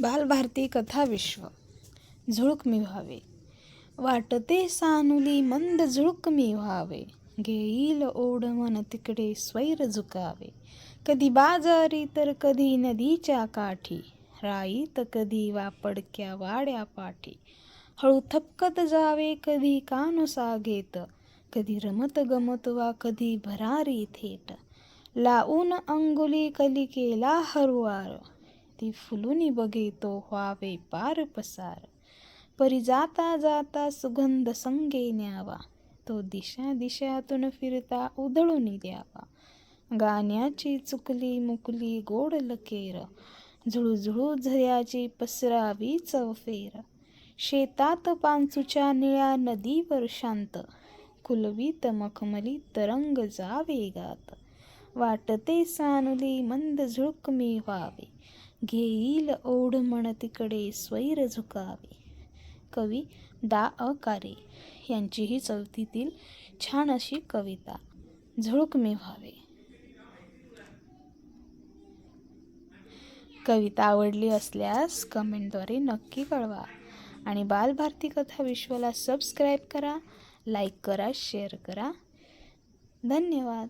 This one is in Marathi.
बालभारती कथा विश्व. झुळूक मी व्हावे. वाटते सानुली मंद झुळूक मी व्हावे. घेईल ओढ मन तिकडे स्वैर झुकावे. कधी बाजारी तर कधी नदीच्या काठी. राईत कधी वापडक्या वाड्या पाठी. हळू थपकत जावे कधी कानुसा घेत. कधी रमत गमत वा कधी भरारी थेट. लावून अंगुली कलिकेला हरुवार. ती फुलुनी बघे तो व्हावे पार पसार. परी जाता जाता सुगंध संगे न्यावा. तो दिशा दिशातून फिरता उधळून द्यावा. गाण्याची चुकली मुकली गोड लकेर. झुळूझुळू झऱ्याची पसरावी चवफेर शेतात पांचूच्या निळ्या नदीवर शांत. कुलवीत मखमली तरंग जावे गात. वाटते सानुली मंद झुळक मी व्हावे. घेईल ओढ म्हण तिकडे स्वैर झुकावे. कवी दा अकारे यांची ही चौथीतील छान अशी कविता. झुळूक मी व्हावे कविता आवडली असल्यास कमेंटद्वारे नक्की कळवा आणि बालभारती कथा विश्वला सबस्क्राईब करा लाईक करा शेअर करा. धन्यवाद.